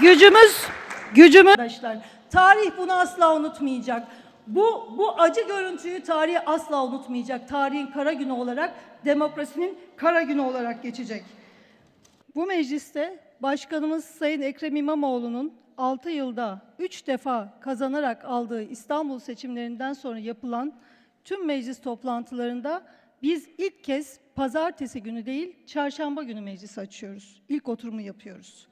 gücümüz, gücümüz arkadaşlar. Tarih bunu asla unutmayacak. Bu, bu acı görüntüyü tarih asla unutmayacak. Tarihin kara günü olarak, demokrasinin kara günü olarak geçecek. Bu mecliste Başkanımız Sayın Ekrem İmamoğlu'nun 6 yılda 3 defa kazanarak aldığı İstanbul seçimlerinden sonra yapılan tüm meclis toplantılarında biz ilk kez pazartesi günü değil, çarşamba günü meclis açıyoruz. İlk oturumu yapıyoruz.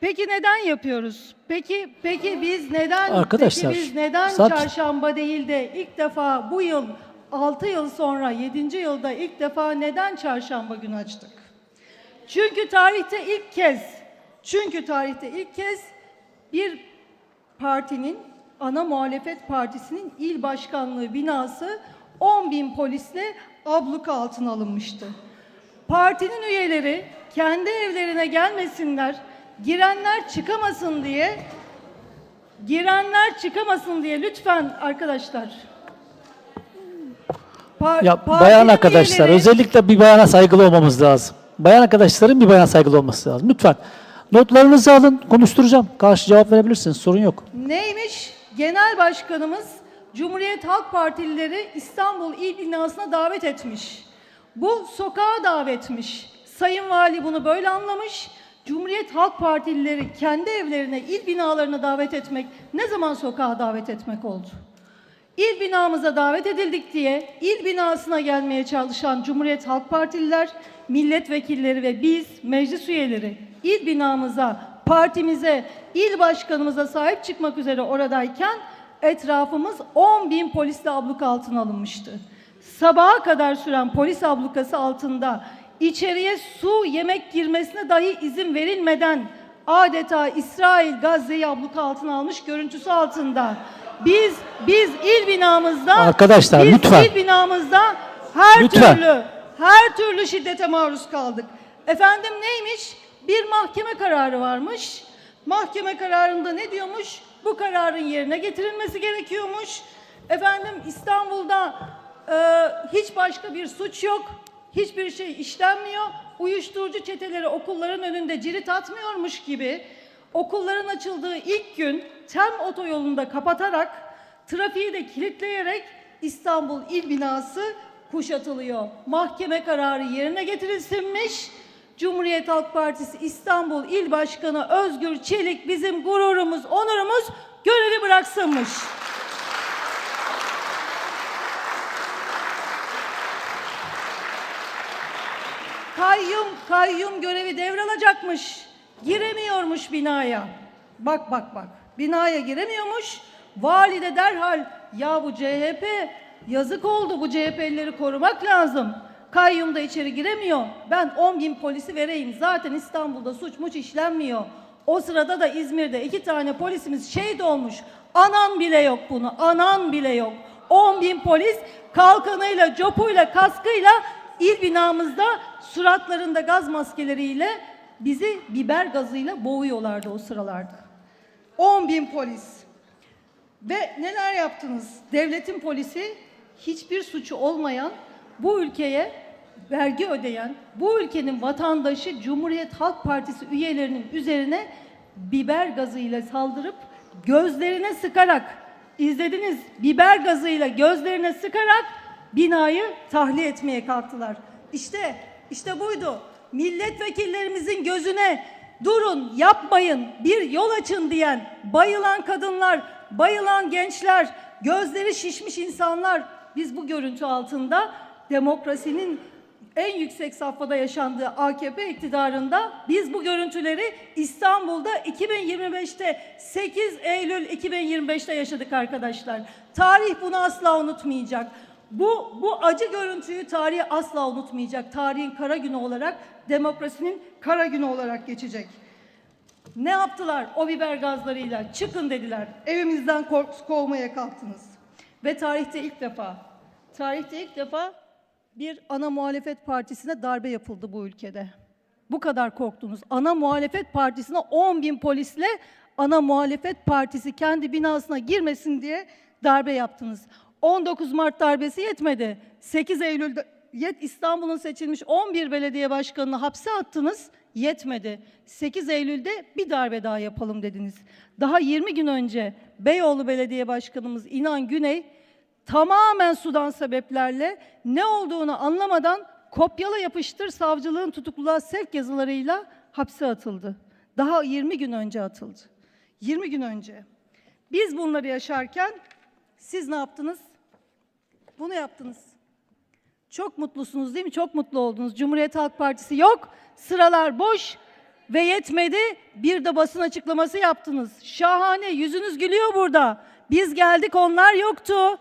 Peki neden yapıyoruz? Peki peki biz neden Arkadaşlar, peki biz neden sakin. çarşamba değil de ilk defa bu yıl 6 yıl sonra 7. yılda ilk defa neden çarşamba günü açtık? Çünkü tarihte ilk kez çünkü tarihte ilk kez bir partinin ana muhalefet partisinin il başkanlığı binası 10 bin polisle abluka altına alınmıştı. Partinin üyeleri kendi evlerine gelmesinler, girenler çıkamasın diye girenler çıkamasın diye lütfen arkadaşlar. Par- Ya bayan arkadaşlar üyeleri- özellikle bir bayana saygılı olmamız lazım. Bayan arkadaşların bir bayana saygılı olması lazım. Lütfen notlarınızı alın konuşturacağım. Karşı cevap verebilirsiniz sorun yok. Neymiş? Genel Başkanımız Cumhuriyet Halk Partilileri İstanbul İl Binası'na davet etmiş. Bu sokağa davetmiş. Sayın Vali bunu böyle anlamış. Cumhuriyet Halk Partilileri kendi evlerine, il binalarına davet etmek ne zaman sokağa davet etmek oldu? İl binamıza davet edildik diye il binasına gelmeye çalışan Cumhuriyet Halk Partililer, milletvekilleri ve biz meclis üyeleri il binamıza, partimize, il başkanımıza sahip çıkmak üzere oradayken etrafımız 10 bin polisle abluka altına alınmıştı. Sabaha kadar süren polis ablukası altında içeriye su, yemek girmesine dahi izin verilmeden adeta İsrail Gazze'yi abluka altına almış görüntüsü altında. Biz biz il binamızda Arkadaşlar, biz lütfen. il binamızda her Lütfen. türlü her türlü şiddete maruz kaldık. Efendim neymiş? Bir mahkeme kararı varmış. Mahkeme kararında ne diyormuş? Bu kararın yerine getirilmesi gerekiyormuş. Efendim İstanbul'da e, hiç başka bir suç yok. Hiçbir şey işlenmiyor. Uyuşturucu çeteleri okulların önünde cirit atmıyormuş gibi okulların açıldığı ilk gün TEM otoyolunda kapatarak trafiği de kilitleyerek İstanbul İl Binası kuşatılıyor. Mahkeme kararı yerine getirilsinmiş. Cumhuriyet Halk Partisi İstanbul İl Başkanı Özgür Çelik bizim gururumuz, onurumuz görevi bıraksınmış. Kayyum, kayyum görevi devralacakmış. Giremiyormuş binaya. Bak bak bak. Binaya giremiyormuş. Vali de derhal ya bu CHP yazık oldu bu CHP'lileri korumak lazım. Kayyum da içeri giremiyor. Ben 10 bin polisi vereyim. Zaten İstanbul'da suç muç işlenmiyor. O sırada da İzmir'de iki tane polisimiz şehit olmuş. Anan bile yok bunu. Anan bile yok. 10 bin polis kalkanıyla, copuyla, kaskıyla İl binamızda suratlarında gaz maskeleriyle bizi biber gazıyla boğuyorlardı o sıralarda. 10 bin polis. Ve neler yaptınız? Devletin polisi hiçbir suçu olmayan bu ülkeye vergi ödeyen, bu ülkenin vatandaşı Cumhuriyet Halk Partisi üyelerinin üzerine biber gazıyla saldırıp gözlerine sıkarak izlediniz biber gazıyla gözlerine sıkarak binayı tahliye etmeye kalktılar. İşte işte buydu. Milletvekillerimizin gözüne durun yapmayın bir yol açın diyen bayılan kadınlar, bayılan gençler, gözleri şişmiş insanlar biz bu görüntü altında demokrasinin en yüksek safhada yaşandığı AKP iktidarında biz bu görüntüleri İstanbul'da 2025'te 8 Eylül 2025'te yaşadık arkadaşlar. Tarih bunu asla unutmayacak. Bu, bu acı görüntüyü tarih asla unutmayacak. Tarihin kara günü olarak, demokrasinin kara günü olarak geçecek. Ne yaptılar o biber gazlarıyla? Çıkın dediler. Evimizden kork- kovmaya kalktınız. Ve tarihte ilk defa, tarihte ilk defa bir ana muhalefet partisine darbe yapıldı bu ülkede. Bu kadar korktunuz. Ana muhalefet partisine 10 bin polisle ana muhalefet partisi kendi binasına girmesin diye darbe yaptınız. 19 Mart darbesi yetmedi. 8 Eylül'de yet İstanbul'un seçilmiş 11 belediye başkanını hapse attınız. Yetmedi. 8 Eylül'de bir darbe daha yapalım dediniz. Daha 20 gün önce Beyoğlu Belediye Başkanımız İnan Güney tamamen sudan sebeplerle ne olduğunu anlamadan kopyala yapıştır savcılığın tutukluluğa sevk yazılarıyla hapse atıldı. Daha 20 gün önce atıldı. 20 gün önce. Biz bunları yaşarken siz ne yaptınız? Bunu yaptınız. Çok mutlusunuz değil mi? Çok mutlu oldunuz. Cumhuriyet Halk Partisi yok. Sıralar boş ve yetmedi. Bir de basın açıklaması yaptınız. Şahane. Yüzünüz gülüyor burada. Biz geldik onlar yoktu.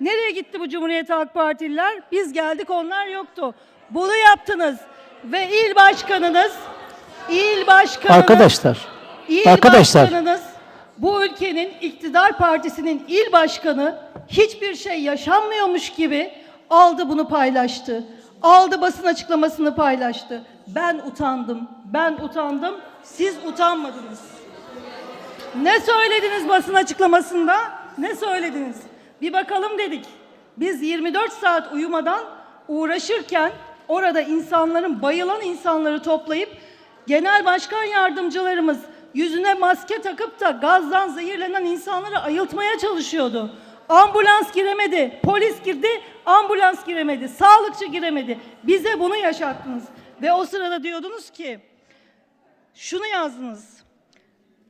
Nereye gitti bu Cumhuriyet Halk Partililer? Biz geldik onlar yoktu. Bunu yaptınız. Ve il başkanınız, il başkanınız, Arkadaşlar, İl arkadaşlar başkanınız bu ülkenin iktidar partisinin il başkanı hiçbir şey yaşanmıyormuş gibi aldı bunu paylaştı. Aldı basın açıklamasını paylaştı. Ben utandım. Ben utandım. Siz utanmadınız. Ne söylediniz basın açıklamasında? Ne söylediniz? Bir bakalım dedik. Biz 24 saat uyumadan uğraşırken orada insanların, bayılan insanları toplayıp genel başkan yardımcılarımız yüzüne maske takıp da gazdan zehirlenen insanları ayıltmaya çalışıyordu. Ambulans giremedi, polis girdi, ambulans giremedi, sağlıkçı giremedi. Bize bunu yaşattınız. Ve o sırada diyordunuz ki, şunu yazdınız.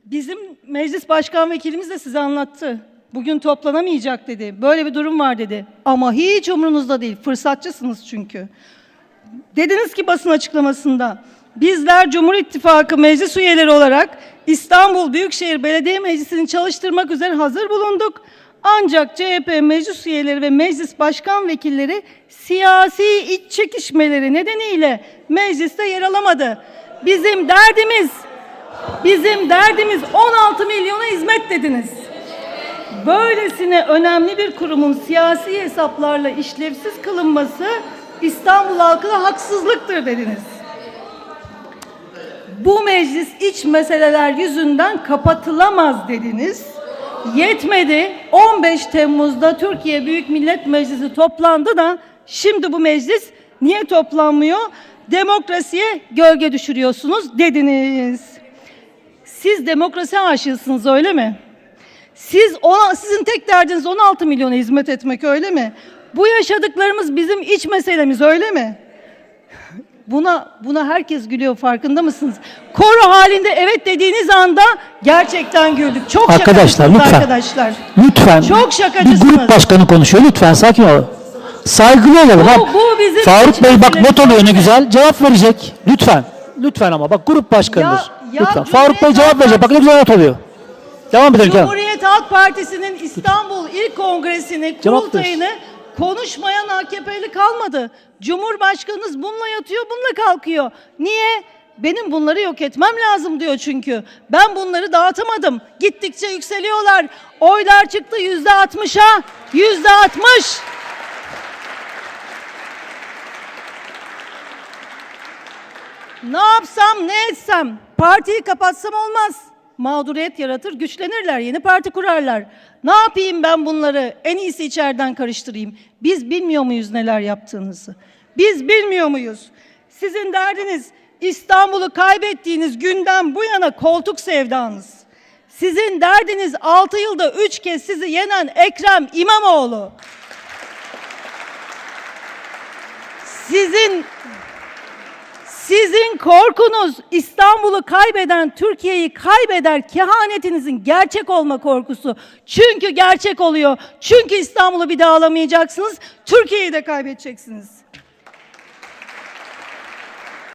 Bizim meclis başkan vekilimiz de size anlattı. Bugün toplanamayacak dedi. Böyle bir durum var dedi. Ama hiç umrunuzda değil. Fırsatçısınız çünkü. Dediniz ki basın açıklamasında bizler Cumhur İttifakı meclis üyeleri olarak İstanbul Büyükşehir Belediye Meclisi'ni çalıştırmak üzere hazır bulunduk. Ancak CHP meclis üyeleri ve meclis başkan vekilleri siyasi iç çekişmeleri nedeniyle mecliste yer alamadı. Bizim derdimiz Bizim derdimiz 16 milyona hizmet dediniz. Böylesine önemli bir kurumun siyasi hesaplarla işlevsiz kılınması İstanbul halkına haksızlıktır dediniz. Bu meclis iç meseleler yüzünden kapatılamaz dediniz. Yetmedi. 15 Temmuz'da Türkiye Büyük Millet Meclisi toplandı da şimdi bu meclis niye toplanmıyor? Demokrasiye gölge düşürüyorsunuz dediniz. Siz demokrasi aşığısınız öyle mi? Siz ona, sizin tek derdiniz 16 milyona hizmet etmek öyle mi? Bu yaşadıklarımız bizim iç meselemiz öyle mi? Buna buna herkes gülüyor farkında mısınız? Koro halinde evet dediğiniz anda gerçekten güldük. Çok Arkadaşlar, lütfen. arkadaşlar. lütfen Çok bir şakacısınız. grup başkanı konuşuyor. Lütfen sakin olun. Saygılı olalım. Bu- bu bizim Faruk Bey bak not alıyor ne güzel. Cevap verecek. Lütfen. Lütfen ama bak grup başkanıdır. Ya- ya Lütfen. Faruk Bey cevap verecek. Bak ne güzel not alıyor. Devam edelim. Cumhuriyet Halk Partisi'nin İstanbul İl Kongresini, kurultayını konuşmayan AKP'li kalmadı. Cumhurbaşkanınız bununla yatıyor, bununla kalkıyor. Niye? Benim bunları yok etmem lazım diyor çünkü. Ben bunları dağıtamadım. Gittikçe yükseliyorlar. Oylar çıktı yüzde altmışa. Yüzde altmış. Ne yapsam ne etsem partiyi kapatsam olmaz. Mağduriyet yaratır güçlenirler yeni parti kurarlar. Ne yapayım ben bunları en iyisi içeriden karıştırayım. Biz bilmiyor muyuz neler yaptığınızı? Biz bilmiyor muyuz? Sizin derdiniz İstanbul'u kaybettiğiniz günden bu yana koltuk sevdanız. Sizin derdiniz 6 yılda 3 kez sizi yenen Ekrem İmamoğlu. Sizin sizin korkunuz İstanbul'u kaybeden, Türkiye'yi kaybeder kehanetinizin gerçek olma korkusu. Çünkü gerçek oluyor. Çünkü İstanbul'u bir daha alamayacaksınız. Türkiye'yi de kaybedeceksiniz.